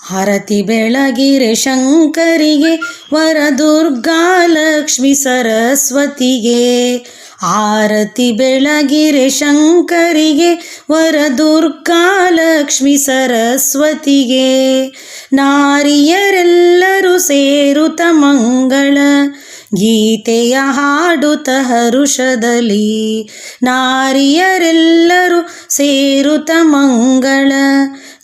ಹರತಿ ಬೆಳಗಿರೆ ಶಂಕರಿಗೆ ವರದುರ್ಗಾ ಲಕ್ಷ್ಮಿ ಸರಸ್ವತಿಗೆ. ಆರತಿ ಬೆಳಗಿರೆ ಶಂಕರಿಗೆ ವರದುರ್ಗಾ ಲಕ್ಷ್ಮಿ ಸರಸ್ವತಿಗೆ. ನಾರಿಯರೆಲ್ಲರೂ ಸೇರುತ ಮಂಗಳ, ಗೀತೆಯ ಹಾಡುತ ಹರುಷದಲ್ಲಿ. ನಾರಿಯರೆಲ್ಲರೂ ಸೇರುತ ಮಂಗಳ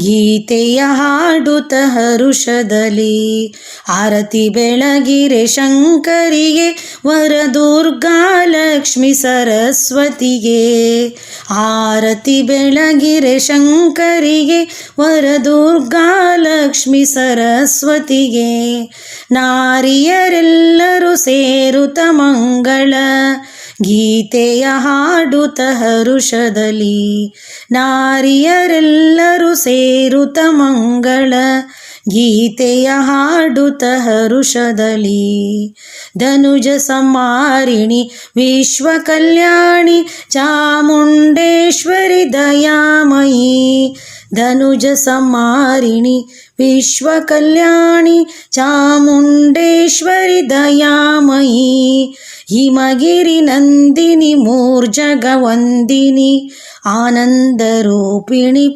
ಗೀತೆಯ ಹಾಡುತ ಹರುಷದಲ್ಲಿ, ಆರತಿ ಬೆಳಗಿರೆ ಶಂಕರಿಗೆ ವರ ದುರ್ಗಾ ಲಕ್ಷ್ಮಿ ಸರಸ್ವತಿಗೆ, ಆರತಿ ಬೆಳಗಿರೆ ಶಂಕರಿಗೆ ವರ ದುರ್ಗಾ ಲಕ್ಷ್ಮಿ ಸರಸ್ವತಿಗೆ, ನಾರಿಯರೆಲ್ಲರೂ ಸೇರುತ ಮಂಗಳ ಗೀತೆಯ ಹಾಡುತ್ತ ಹರುಷದಲ್ಲಿ ನಾರಿಯರೆಲ್ಲರೂ ಸೇರುತ್ತ ಮಂಗಳ ಗೀತೆಯ ಹಾಡುತ್ತ ಹರುಷದಲ್ಲಿ ಧನುಜ ಸಮಾರಿಣಿ ವಿಶ್ವ ಕಲ್ಯಾಣಿ ಚಾಮುಂಡೇಶ್ವರಿ ದಯಾಮಯಿ ಧನುಜ ಸಮಾರಿಣಿ ವಿಶ್ವ ಕಲ್ಯಾಣಿ ಚಾಮುಂಡೇಶ್ವರಿ ದಯಾಮಯಿ ಹಿಮಗಿರಿ ನಂದಿನಿ ಮೂರ್ಜಗ ವಂದಿನಿ. ಆನಂದ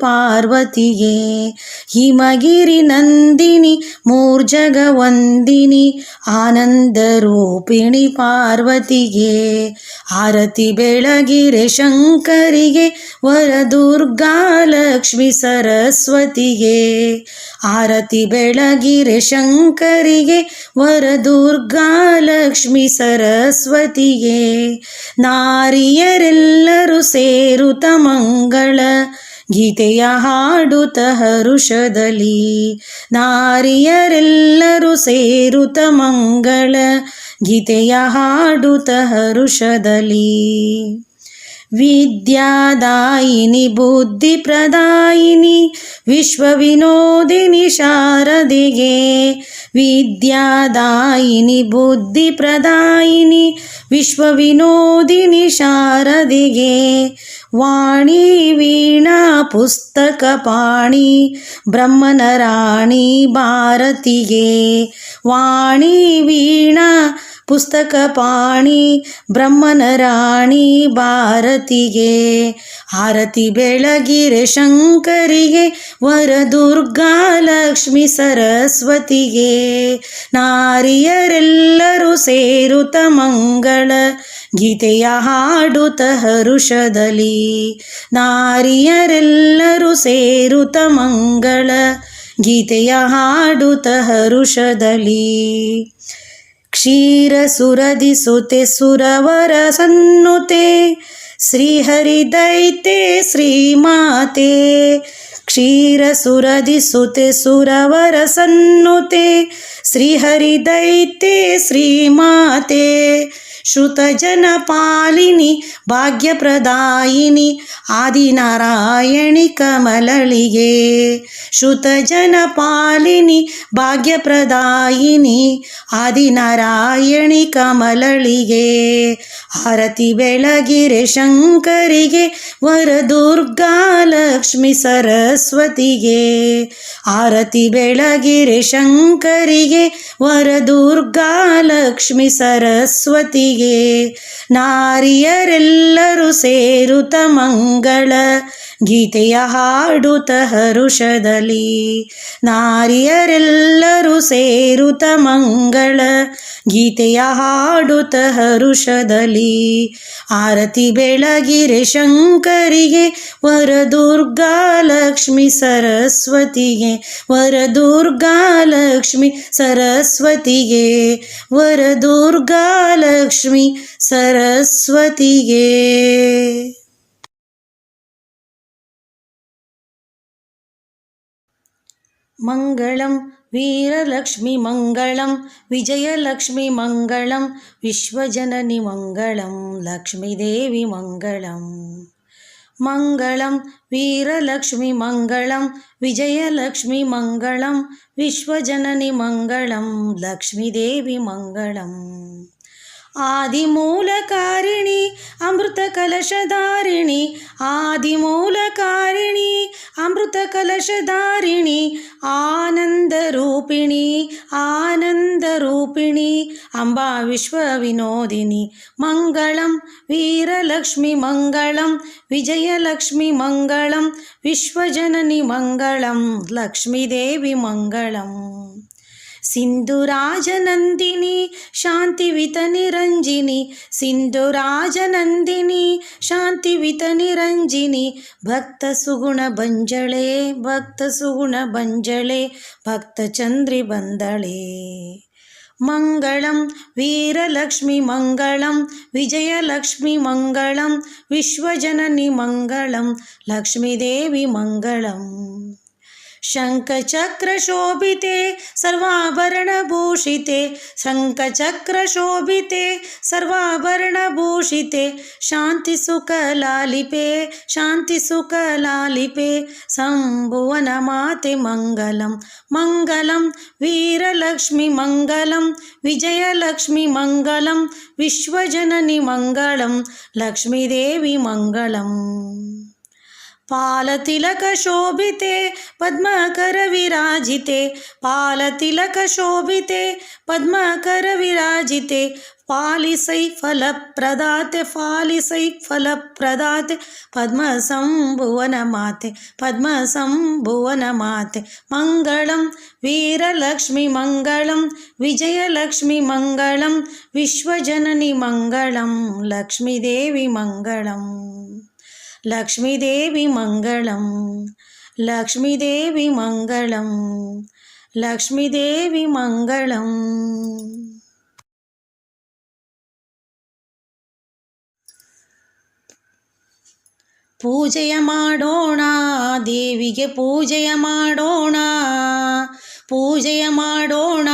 ಪಾರ್ವತಿಯೇ, ಹಿಮಗಿರಿ ನಂದಿನಿ ಮೂರ್ಜಗ ವಂದಿನಿ ಆನಂದ ರೂಪಿಣಿ ಪಾರ್ವತಿಗೆ ಆರತಿ ಬೆಳಗಿರೆ ಶಂಕರಿಗೆ, ವರದುರ್ಗಾ ಲಕ್ಷ್ಮಿ ಸರಸ್ವತಿಗೆ ಆರತಿ ಬೆಳಗಿರೆ ಶಂಕರಿಗೆ, ವರದುರ್ಗಾ ಲಕ್ಷ್ಮಿ ಸರಸ್ವತಿಗೆ ನಾರಿಯರೆಲ್ಲರೂ ಸೇರುತ್ತ ಮಂಗಳ ಗೀತೆಯ ಹಾಡುತ ಹರುಷದಲ್ಲಿ ನಾರಿಯರೆಲ್ಲರೂ ಸೇರುತ ಮಂಗಳ ಗೀತೆಯ ಹಾಡುತ ಹರುಷದಲ್ಲಿ. ವಿದ್ಯಾದಾಯಿನಿ, ಬುದ್ಧಿಪ್ರದಾಯಿನಿ, ವಿಶ್ವವಿನೋದಿನಿ ಶಾರದೆಗೆ. ವಿದ್ಯಾದಾಯಿನಿ, ಬುದ್ಧಿಪ್ರದಾಯಿನಿ, ವಿಶ್ವವಿನೋದಿನಿ ಶಾರದೆಗೆ. ವಾಣಿ, ವೀಣಾ, ಪುಸ್ತಕ ಪಾಣಿ ಬ್ರಹ್ಮನ ರಾಣಿ ಭಾರತಿಗೆ. ವಾಣಿ, ವೀಣಾ ಪುಸ್ತಕ ಪಾಣಿ, ಬ್ರಹ್ಮನ ರಾಣಿ ಭಾರತಿಗೆ. ಆರತಿ ಬೆಳಗಿರೆ ಶಂಕರಿಗೆ ವರದುರ್ಗಾ ಲಕ್ಷ್ಮಿ ಸರಸ್ವತಿಗೆ. ನಾರಿಯರೆಲ್ಲರೂ ಸೇರುತ ಮಂಗಳ, ಗೀತೆಯ ಹಾಡುತ ಹರುಷದಲ್ಲಿ. ನಾರಿಯರೆಲ್ಲರೂ ಸೇರುತ ಮಂಗಳ, ಗೀತೆಯ ಹಾಡುತ ಹರುಷದಲ್ಲಿ. क्षीरसुरदिसुते सुरवरसन्नुते श्रीहरिदैते श्रीमाते क्षीरसुरदिसुते सुरवरसन्नुते श्रीहरिदैते श्रीमाते ಶ್ರುತಜನ ಪಾಲಿನಿ ಭಾಗ್ಯಪ್ರದಾಯಿನಿ, ಆದಿನಾರಾಯಣಿ ಕಮಲಳಿಗೆ. ಶ್ರುತಜನ ಪಾಲಿನಿ ಭಾಗ್ಯಪ್ರದಾಯಿನಿ, ಆದಿನಾರಾಯಣಿ ಕಮಲಳಿಗೆ. ಆರತಿ ಬೆಳಗಿರೆ ಶಂಕರಿಗೆ, ವರದುರ್ಗಾ ಲಕ್ಷ್ಮಿ ಸರಸ್ವತಿಗೆ. ಆರತಿ ಬೆಳಗಿರೆ ಶಂಕರಿಗೆ, ವರದುರ್ಗಾ ಲಕ್ಷ್ಮಿ ಸರಸ್ವತಿಗೆ. ನಾರಿಯರೆಲ್ಲರೂ ಸೇರುತ ಮಂಗಳ ಗೀತೆಯ ಹಾಡುತ ಹರುಷದಲ್ಲಿ ನಾರಿಯರೆಲ್ಲರೂ ಸೇರುತ ಮಂಗಳ ಗೀತೆಯ ಹಾಡುತ ಹರುಷದಲ್ಲಿ ಆರತಿ ಬೆಳಗಿರೆ ಶಂಕರಿಗೆ, ವರದುರ್ಗಾ ಲಕ್ಷ್ಮಿ ಸರಸ್ವತಿಗೆ, ವರದುರ್ಗಾ ಲಕ್ಷ್ಮಿ ಸರಸ್ವತಿಗೆ, ವರದುರ್ಗಾ ಲಕ್ಷ್ಮಿ ಸರಸ್ವತಿಗೆ. मङ्गलं वीरलक्ष्मीमङ्गलं विजयलक्ष्मीमङ्गलं विश्वजननि मङ्गलं लक्ष्मीदेवी मङ्गलम् मङ्गलं वीरलक्ष्मीमङ्गलं विजयलक्ष्मीमङ्गलं विश्वजननि मङ्गलं लक्ष्मीदेवी मङ्गलम् आदिमूलकारिणि अमृतकलशधारिणि आदिमूलकारिणि अमृतकलशधारिणि आनन्दरूपिणि आनन्दरूपिणि अम्बा विश्वविनोदिनि मङ्गलं वीरलक्ष्मीमङ्गलं विजयलक्ष्मीमङ्गलं विश्वजननि मङ्गलं लक्ष्मीदेवीमङ्गलम् सिन्धुराजनन्दिनी शान्तिवितनिरञ्जिनी। सिन्धुराजनन्दिनी शान्तिवितनिरञ्जिनी। भक्तसुगुणभञ्जळे भक्तसुगुणभञ्जळे भक्तचन्द्रिबन्दळे मङ्गलं वीरलक्ष्मीमङ्गलं विजयलक्ष्मीमङ्गलं विश्वजननि मङ्गलं लक्ष्मीदेवीमङ्गलम् शङ्खचक्रशोभिते सर्वाभरणभूषिते। शङ्खचक्रशोभिते सर्वाभरणभूषिते। शान्तिसुखलालिपे शान्तिसुखलालिपे। सम्भुवनमाते मङ्गलं मङ्गलं वीरलक्ष्मीमङ्गलं विजयलक्ष्मीमङ्गलं विश्वजननि मङ्गलं लक्ष्मीदेवी मङ्गलम् पालतिलकशोभिते पद्मकरविराजिते पालतिलकशोभिते पद्मकरविराजिते पालिसै फलप्रदाते फालिसै फलप्रदाते पद्मसम्भुवनमाते पद्मसम्भुवनमाते मङ्गलं वीरलक्ष्मीमङ्गलं विजयलक्ष्मीमङ्गलं विश्वजननि मङ्गलं लक्ष्मीदेवी मङ्गलम् ലക്ഷ്മിദേവി മംഗളം ലക്ഷ്മിദേവി മംഗളം ലക്ഷ്മിദേവി മംഗളം ಪೂಜೆಯ ಮಾಡೋಣ ದೇವಿಗೆ ಪೂಜೆಯ ಮಾಡೋಣ ಪೂಜೆಯ ಮಾಡೋಣ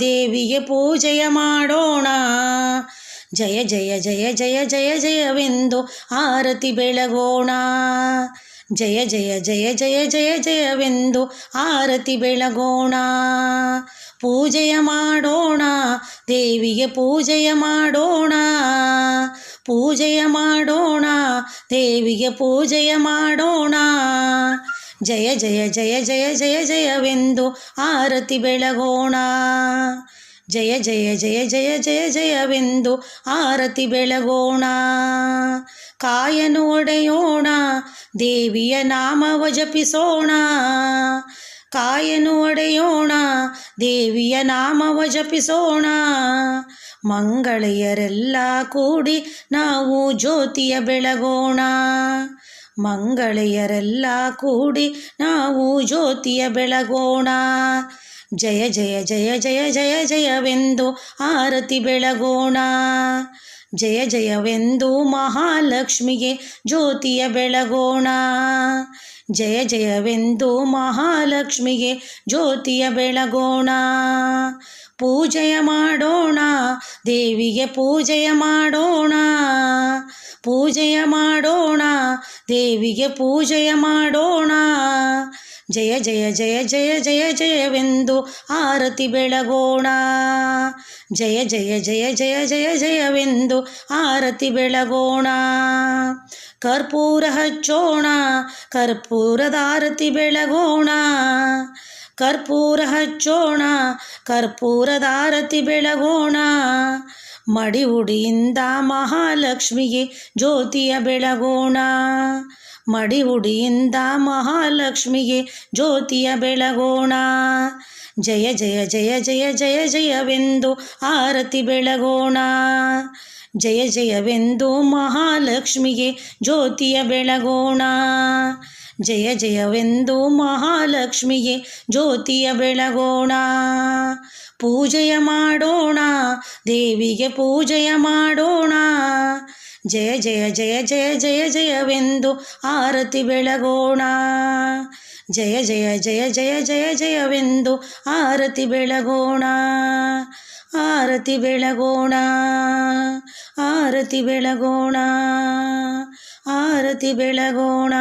ದೇವಿಗೆ ಪೂಜೆಯ ಮಾಡೋಣ ಜಯ ಜಯ ಜಯ ಜಯ ಜಯ ಜಯವೆಂದು ಆರತಿ ಬೆಳಗೋಣ ಜಯ ಜಯ ಜಯ ಜಯ ಜಯ ಜಯವೆಂದು ಆರತಿ ಬೆಳಗೋಣ ಪೂಜೆಯ ಮಾಡೋಣ ದೇವಿಗೆ ಪೂಜೆಯ ಮಾಡೋಣ ಪೂಜೆಯ ಮಾಡೋಣ ದೇವಿಗೆ ಪೂಜೆಯ ಮಾಡೋಣ ಜಯ ಜಯ ಜಯ ಜಯ ಜಯ ಜಯವೆಂದು ಆರತಿ ಬೆಳಗೋಣ ಜಯ ಜಯ ಜಯ ಜಯ ಜಯ, ಜಯವೆಂದು ಆರತಿ ಬೆಳಗೋಣ. ಕಾಯನು ದೇವಿಯ ನಾಮವ ಜಪಿಸೋಣ. ಕಾಯನು ಒಡೆಯೋಣ, ದೇವಿಯ ನಾಮವ ಜಪಿಸೋಣ. ಮಂಗಳೆಯರೆಲ್ಲ ಕೂಡಿ ನಾವು ಜ್ಯೋತಿಯ ಬೆಳಗೋಣ. ಮಂಗಳೆಯರೆಲ್ಲ ಕೂಡಿ ನಾವು ಜ್ಯೋತಿಯ ಬೆಳಗೋಣ. ಜಯ ಜಯ ಜಯ ಜಯ ಜಯ, ಜಯವೆಂದು ಆರತಿ ಬೆಳಗೋಣ. ಜಯ, ಜಯವೆಂದು ಮಹಾಲಕ್ಷ್ಮಿಗೆ ಜ್ಯೋತಿಯ ಬೆಳಗೋಣ. ಜಯ, ಜಯವೆಂದು ಮಹಾಲಕ್ಷ್ಮಿಗೆ ಜ್ಯೋತಿಯ ಬೆಳಗೋಣ. ಪೂಜೆಯ ಮಾಡೋಣ, ದೇವಿಗೆ ಪೂಜೆಯ ಮಾಡೋಣ. ಪೂಜೆಯ ಮಾಡೋಣ, ದೇವಿಗೆ ಪೂಜೆಯ ಮಾಡೋಣ. ಜಯ ಜಯ ಜಯ ಜಯ ಜಯ, ಜಯವೆಂದು ಆರತಿ ಬೆಳಗೋಣ. ಜಯ ಜಯ ಜಯ ಜಯ ಜಯ, ಜಯವೆಂದು ಆರತಿ ಬೆಳಗೋಣ. ಕರ್ಪೂರ ಹಚ್ಚೋಣ, ಕರ್ಪೂರದ ಆರತಿ ಬೆಳಗೋಣ. ಕರ್ಪೂರ ಹಚ್ಚೋಣ, ಕರ್ಪೂರದ ಆರತಿ ಬೆಳಗೋಣ. ಮಡಿ ಉಡಿಯಿಂದ ಮಹಾಲಕ್ಷ್ಮಿಗೆ ಜ್ಯೋತಿಯ ಬೆಳಗೋಣ. ಮಡಿ ಉಡಿಯಿಂದ ಮಹಾಲಕ್ಷ್ಮಿಗೆ ಜ್ಯೋತಿಯ ಬೆಳಗೋಣ. ಜಯ ಜಯ ಜಯ ಜಯ ಜಯ, ಜಯವೆಂದು ಆರತಿ ಬೆಳಗೋಣ. ಜಯ, ಜಯವೆಂದು ಮಹಾಲಕ್ಷ್ಮಿಗೆ ಜ್ಯೋತಿಯ ಬೆಳಗೋಣ. ಜಯ, ಜಯವೆಂದು ಮಹಾಲಕ್ಷ್ಮಿಗೆ ಜ್ಯೋತಿಯ ಬೆಳಗೋಣ. ಪೂಜೆಯ ಮಾಡೋಣ, ದೇವಿಗೆ ಪೂಜೆಯ ಮಾಡೋಣ. ಜಯ ಜಯ ಜಯ ಜಯ ಜಯ ಜಯವೆಂದು ಆರತಿ ಬೆಳಗೋಣ. ಜಯ ಜಯ ಜಯ ಜಯ ಜಯ ಜಯವೆಂದು ಆರತಿ ಬೆಳಗೋಣ. ಆರತಿ ಬೆಳಗೋಣ. ಆರತಿ ಬೆಳಗೋಣ. ಆರತಿ ಬೆಳಗೋಣ.